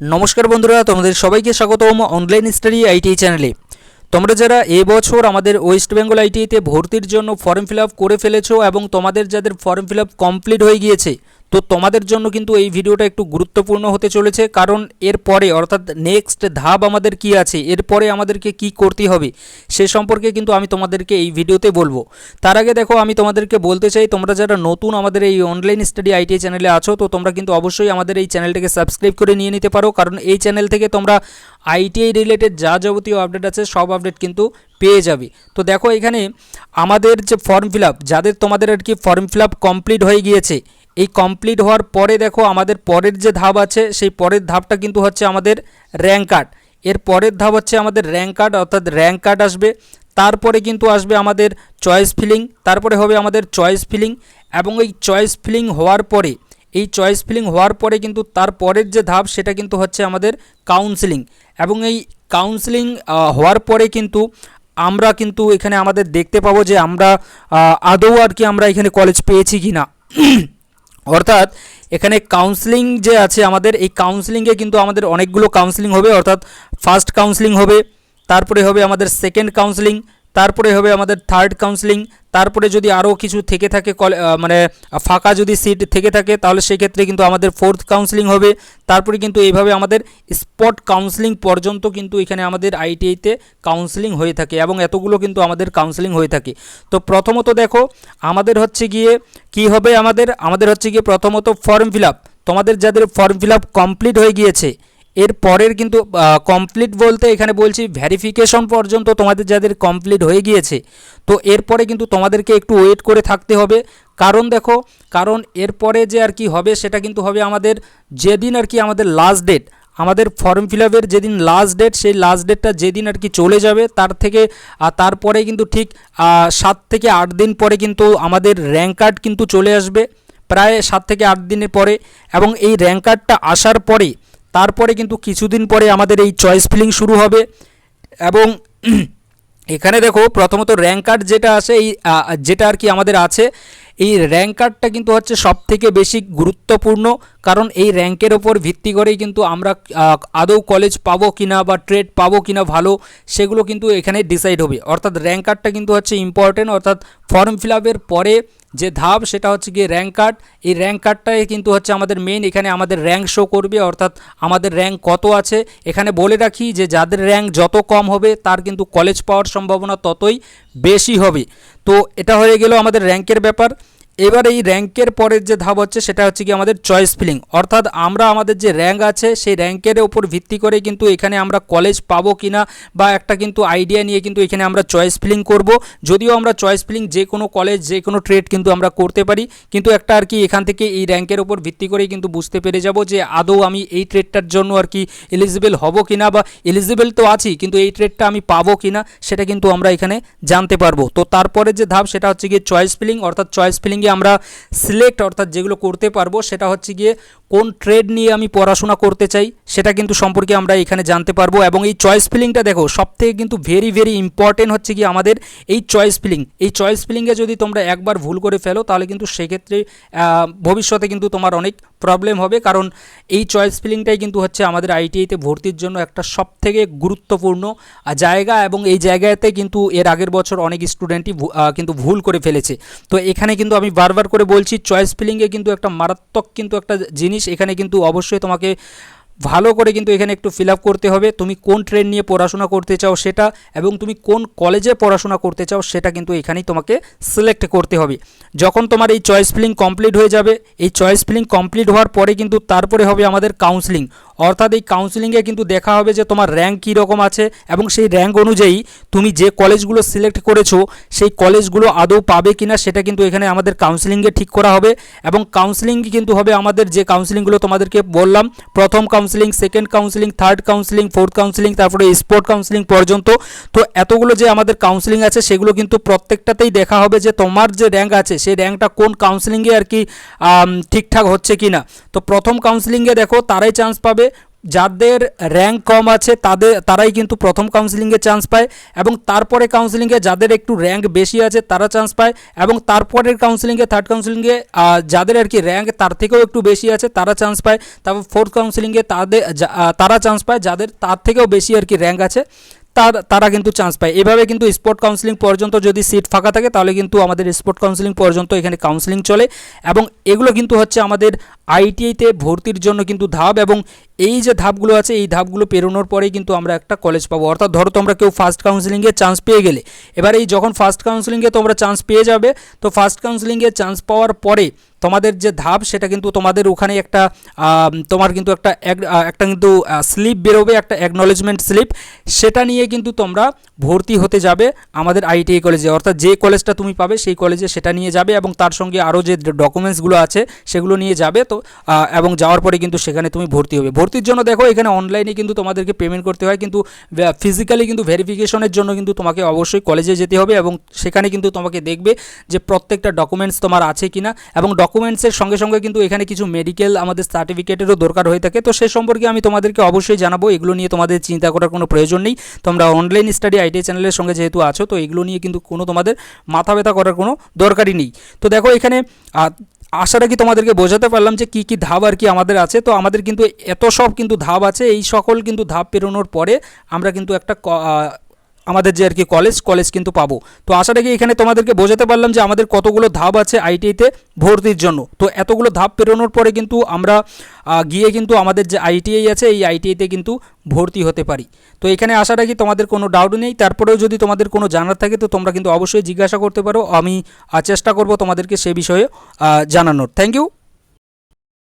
নমস্কার বন্ধুরা, তোমাদের সবাইকে স্বাগতম অনলাইন স্টাডি আইটিআই চ্যানেলে তোমরা যারা এবছর আমাদের ওয়েস্ট বেঙ্গল আইটিআইতে ভর্তির জন্য ফর্ম ফিল করে ফেলেছো এবং তোমাদের যাদের ফর্ম ফিল কমপ্লিট হয়ে গিয়েছে তো তোমাদের জন্য কিন্তু এই ভিডিওটা একটু গুরুত্বপূর্ণ হতে চলেছে, কারণ এরপরে অর্থাৎ নেক্সট ধাপ আমাদের কি আছে এরপরে আমাদেরকে কি করতে হবে, সে সম্পর্কে কিন্তু আমি তোমাদেরকে এই ভিডিওতে বলব। তার আগে দেখো, আমি তোমাদেরকে বলতে চাই, তোমরা যারা নতুন আমাদের এই অনলাইন স্টাডি আইটি চ্যানেলে আছো, তো তোমরা কিন্তু অবশ্যই আমাদের এই চ্যানেলটাকে সাবস্ক্রাইব করে নিয়ে নিতে পারো, কারণ এই চ্যানেল থেকে তোমরা আইটিআই রিলেটেড যা যাবতীয় আপডেট আছে, সব আপডেট কিন্তু পেয়ে যাবে। তো দেখো, এখানে আমাদের যে ফর্ম ফিল যাদের তোমাদের আর কি ফর্ম ফিল কমপ্লিট হয়ে গিয়েছে এই কমপ্লিট হওয়ার পরে দেখো আমাদের পরের যে ধাপ আছে, সেই পরের ধাপটা কিন্তু হচ্ছে আমাদের র্যাঙ্ক কার্ড এর পরের ধাপ হচ্ছে আমাদের র্যাঙ্ক কার্ড অর্থাৎ র্যাঙ্ক কার্ড আসবে। তারপরে কিন্তু আসবে আমাদের চয়েস ফিলিং তারপরে হবে আমাদের চয়েস ফিলিং এবং এই চয়েস ফিলিং হওয়ার পরে, এই চয়েস ফিলিং হওয়ার পরে কিন্তু তার পরের যে ধাপ, সেটা কিন্তু হচ্ছে আমাদের কাউন্সিলিং এবং এই কাউন্সিলিং হওয়ার পরে কিন্তু আমরা কিন্তু এখানে আমাদের দেখতে পাবো যে আমরা আদৌ আর কি আমরা এখানে কলেজ পেয়েছি কি না অর্থাৎ এখানে কাউন্সিলিং যে আছে আমাদের, এই কাউন্সিলিংয়ে কিন্তু আমাদের অনেকগুলো কাউন্সিলিং হবে, অর্থাৎ ফার্স্ট কাউন্সিলিং হবে, তারপরে হবে আমাদের সেকেন্ড কাউন্সিলিং তারপরে হবে আমাদের থার্ড কাউন্সিলিং তারপরে যদি আরও কিছু থেকে থাকে মানে ফাঁকা যদি সিট থেকে থাকে, তাহলে সেক্ষেত্রে কিন্তু আমাদের ফোর্থ কাউন্সিলিং হবে। তারপরে কিন্তু এইভাবে আমাদের স্পট কাউন্সিলিং পর্যন্ত কিন্তু এখানে আমাদের আইটিআইতে কাউন্সিলিং হয়ে থাকে এবং এতগুলো কিন্তু আমাদের কাউন্সিলিং হয়ে থাকে। তো প্রথমত দেখো, আমাদের হচ্ছে গিয়ে কি হবে আমাদের? আমাদের হচ্ছে গিয়ে প্রথমত ফর্ম ফিল তোমাদের যাদের ফর্ম ফিল কমপ্লিট হয়ে গিয়েছে এর পরের কিন্তু কমপ্লিট বলতে এখানে বলছি ভ্যারিফিকেশন পর্যন্ত তোমাদের যাদের কমপ্লিট হয়ে গিয়েছে, তো এরপরে কিন্তু তোমাদেরকে একটু ওয়েট করে থাকতে হবে। কারণ দেখো, কারণ এরপরে যে আর কি হবে সেটা কিন্তু হবে আমাদের যেদিন আর কি আমাদের লাস্ট ডেট আমাদের ফর্ম ফিল আপের যেদিন লাস্ট ডেট সেই লাস্ট ডেটটা যেদিন আর কি চলে যাবে, তার থেকে তারপরে কিন্তু ঠিক সাত থেকে আট দিন পরে কিন্তু আমাদের র্যাঙ্ক কার্ড কিন্তু চলে আসবে, প্রায় সাত থেকে আট দিনের পরে। এবং এই র্যাঙ্ক কার্ডটা আসার পরে তারপরে কিন্তু কিছুদিন পরে আমাদের এই চয়েস ফিলিং শুরু হবে। এবং এখানে দেখো, প্রথমত র্যাঙ্ক কার্ড যেটা আছে, এই যেটা আর কি আমাদের আছে, এই র্যাঙ্ক কার্ডটা কিন্তু হচ্ছে সব থেকে বেশি গুরুত্বপূর্ণ, কারণ এই র্যাঙ্কের ওপর ভিত্তি করেই কিন্তু আমরা আদৌ কলেজ পাবো কিনা বা ট্রেড পাবো কিনা ভালো, সেগুলো কিন্তু এখানে ডিসাইড হবে। অর্থাৎ র্যাঙ্ক কার্ডটা কিন্তু হচ্ছে ইম্পর্টেন্ট অর্থাৎ ফর্ম ফিল পরে যে ধাপ সেটা হচ্ছে গিয়ে র্যাঙ্ক কার্ড এই র্যাঙ্ক কার্ডটাই কিন্তু হচ্ছে আমাদের মেন এখানে আমাদের র্যাঙ্ক শো করবে, অর্থাৎ আমাদের র্যাঙ্ক কত আছে। এখানে বলে রাখি যে যাদের র্যাঙ্ক যত কম হবে, তার কিন্তু কলেজ পাওয়ার সম্ভাবনা ততই বেশি হবে। তো এটা হয়ে গেল আমাদের র্যাঙ্কের ব্যাপার। এবার এই র্যাঙ্কের পরের যে ধাপ হচ্ছে সেটা হচ্ছে কি আমাদের চয়েস ফিলিং অর্থাৎ আমরা আমাদের যে র্যাঙ্ক আছে সেই র্যাঙ্কের ওপর ভিত্তি করে কিন্তু এখানে আমরা কলেজ পাবো কিনা বা একটা কিন্তু আইডিয়া নিয়ে কিন্তু এখানে আমরা চয়েস ফিলিং করব। যদিও আমরা চয়েস ফিলিং যে কোনো কলেজ যে কোনো ট্রেড কিন্তু আমরা করতে পারি। কিন্তু একটা আর কি এখান থেকে এই র্যাঙ্কের ওপর ভিত্তি করেই কিন্তু বুঝতে পেরে যাব যে আদৌ আমি এই ট্রেডটার জন্য আর কি এলিজিবল হব কিনা বা এলিজিবল তো আছি, কিন্তু এই ট্রেডটা আমি পাবো কিনা সেটা কিন্তু আমরা এখানে জানতে পারব। তো তারপরে যে ধাপ সেটা হচ্ছে গিয়ে চয়েস ফিলিং অর্থাৎ চয়েস ফিলিংয়ে আমরা সিলেক্ট অর্থাৎ যেগুলো করতে পারব সেটা হচ্ছে গিয়ে কোন ট্রেড নিয়ে আমি পড়াশোনা করতে চাই, সেটা কিন্তু সম্পর্কে আমরা এখানে জানতে পারব এবং এই চয়েস ফিলিংটা দেখো সব থেকে কিন্তু ভেরি ভেরি ইম্পর্টেন্ট হচ্ছে কি আমাদের এই চয়েস ফিলিং এই চয়েস ফিলিংয়ে যদি তোমরা একবার ভুল করে ফেলো, তাহলে কিন্তু সেক্ষেত্রে ভবিষ্যতে কিন্তু তোমার অনেক প্রবলেম হবে, কারণ এই চয়েস ফিলিংটাই কিন্তু হচ্ছে আমাদের আইটিআইতে ভর্তির জন্য একটা সব থেকে গুরুত্বপূর্ণ জায়গা এবং এই জায়গাতে কিন্তু এর আগের বছর অনেক স্টুডেন্টই কিন্তু ভুল করে ফেলেছে। তো এখানে কিন্তু আমি বারবার করে বলছি চয়েস ফিলিংয়ে কিন্তু একটা মারাত্মক কিন্তু একটা জিনিস। এখানে কিন্তু অবশ্যই তোমাকে ভালো করে কিন্তু এখানে একটু ফিল করতে হবে। তুমি কোন ট্রেন নিয়ে পড়াশোনা করতে চাও সেটা এবং তুমি কোন কলেজে পড়াশোনা করতে চাও সেটা কিন্তু এখানেই তোমাকে সিলেক্ট করতে হবে। যখন তোমার এই চয়েস ফিলিং কমপ্লিট হয়ে যাবে, এই চয়েস ফিলিং কমপ্লিট হওয়ার পরে কিন্তু তারপরে হবে আমাদের কাউন্সিলিং অর্থাৎ এই কাউন্সিলিংয়ে কিন্তু দেখা হবে যে তোমার র্যাঙ্ক কী রকম আছে এবং সেই র্যাঙ্ক অনুযায়ী তুমি যে কলেজগুলো সিলেক্ট করেছ, সেই কলেজগুলো আদৌ পাবে কিনা সেটা কিন্তু এখানে আমাদের কাউন্সিলিংয়ে ঠিক করা হবে এবং কাউন্সিলিং কিন্তু হবে আমাদের যে কাউন্সিলিংগুলো তোমাদেরকে বললাম, প্রথম counselling second counselling third counselling fourth counselling তারপরে স্পোর্ট কাউন্সিলিং পর্যন্ত। তো এতগুলো যে আমাদের কাউন্সিলিং আছে সেগুলো কিন্তু প্রত্যেকটাতেই দেখা হবে যে তোমার যে র্যাঙ্ক আছে, সেই র্যাঙ্কটা কোন কাউন্সিলিংয়ে আর কি ঠিকঠাক হচ্ছে কি না তো প্রথম কাউন্সিলিংয়ে দেখো, তারাই চান্স পাবে। যাদের র্যাঙ্ক কম আছে, তাদের, তারাই কিন্তু প্রথম কাউন্সিলিংয়ে চান্স পায় এবং তারপরে কাউন্সিলিংয়ে যাদের একটু র্যাঙ্ক বেশি আছে, তারা চান্স পায় এবং তারপরের কাউন্সিলিংয়ে থার্ড কাউন্সিলিংয়ে যাদের আর কি র্যাঙ্ক তার থেকেও একটু বেশি আছে, তারা চান্স পায়। তারপর ফোর্থ কাউন্সিলিংয়ে তাদের তারা চান্স পায়, যাদের তার থেকেও বেশি আর কি র্যাঙ্ক আছে। তার কিন্তু চান্স পায়। এভাবে কিন্তু স্পোর্ট কাউন্সিলিং পর্যন্ত যদি সিট ফাঁকা থাকে, তাহলে কিন্তু আমাদের স্পোর্ট কাউন্সিলিং পর্যন্ত এখানে কাউন্সিলিং চলে এবং এগুলো কিন্তু হচ্ছে আমাদের আইটিআইতে ভর্তির জন্য কিন্তু ধাপ এবং এই যে ধাপগুলো আছে, এই ধাপগুলো পেরোনোর পরেই কিন্তু আমরা একটা কলেজ পাবো। অর্থাৎ ধরো তোমরা কেউ ফার্স্ট কাউন্সিলিংয়ে চান্স পেয়ে গেলে। এবার এই যখন ফার্স্ট কাউন্সিলিংয়ে তোমরা চান্স পেয়ে যাবে, তো ফার্স্ট কাউন্সিলিংয়ে চান্স পাওয়ার পরে তোমাদের যে ধাপ, সেটা কিন্তু তোমাদের ওখানে একটা তোমার কিন্তু একটা একটা কিন্তু স্লিপ বেরোবে, একটা অ্যাকনলেজমেন্ট স্লিপ সেটা নিয়ে কিন্তু তোমরা ভর্তি হতে যাবে আমাদের আইটিআই কলেজে অর্থাৎ যে কলেজটা তুমি পাবে, সেই কলেজে সেটা নিয়ে যাবে এবং তার সঙ্গে আরও যে ডকুমেন্টসগুলো আছে, সেগুলো নিয়ে যাবে। তো এবং যাওয়ার পরে কিন্তু সেখানে তুমি ভর্তি হবে। ভর্তির জন্য দেখো, এখানে অনলাইনে কিন্তু তোমাদেরকে পেমেন্ট করতে হয়। কিন্তু ফিজিক্যালি কিন্তু ভেরিফিকেশনের জন্য কিন্তু তোমাকে অবশ্যই কলেজে যেতে হবে এবং সেখানে কিন্তু তোমাকে দেখবে যে প্রত্যেকটা ডকুমেন্টস তোমার আছে কিনা। এবং ডকুমেন্টসের সঙ্গে সঙ্গে কিন্তু এখানে কিছু মেডিকেল আমাদের সার্টিফিকেটেরও দরকার হয়ে থাকে। তো সে সম্পর্কে আমি তোমাদেরকে অবশ্যই জানাব, এগুলো নিয়ে তোমাদের চিন্তা করার কোনো প্রয়োজন নেই। তোমরা অনলাইন স্টাডি আইটিআই চ্যানেলের সঙ্গে যেহেতু আছো, তো এগুলো নিয়ে কিন্তু কোনো তোমাদের মাথা ব্যথা করার কোনো দরকারই নেই। তো দেখো এখানে আশা রাখি তোমাদেরকে বোঝাতে পারলাম যে কি কি ধাপ আর কি আমাদের আছে। তো আমাদের কিন্তু এত সব কিন্তু ধাপ আছে, এই সকল কিন্তু ধাপ পেরোনোর পরে আমরা কিন্তু একটা আমাদের যে আর কি কলেজ কলেজ কিন্তু পাবো। তো আশা রাখি এখানে তোমাদেরকে বোঝাতে পারলাম যে আমাদের কতগুলো ধাপ আছে আইটিআইতে ভর্তির জন্য। তো এতগুলো ধাপ পেরোনোর পরে কিন্তু আমরা গিয়ে কিন্তু আমাদের যে আইটিআই আছে, এই আইটিআইতে কিন্তু ভর্তি হতে পারি। তো এখানে আশা রাখি তোমাদের কোনো ডাউট নেই। তারপরেও যদি তোমাদের কোনো জানার থাকে, তো তোমরা কিন্তু অবশ্যই জিজ্ঞাসা করতে পারো। আমি চেষ্টা করব তোমাদেরকে সে বিষয়ে জানানোর। Thank you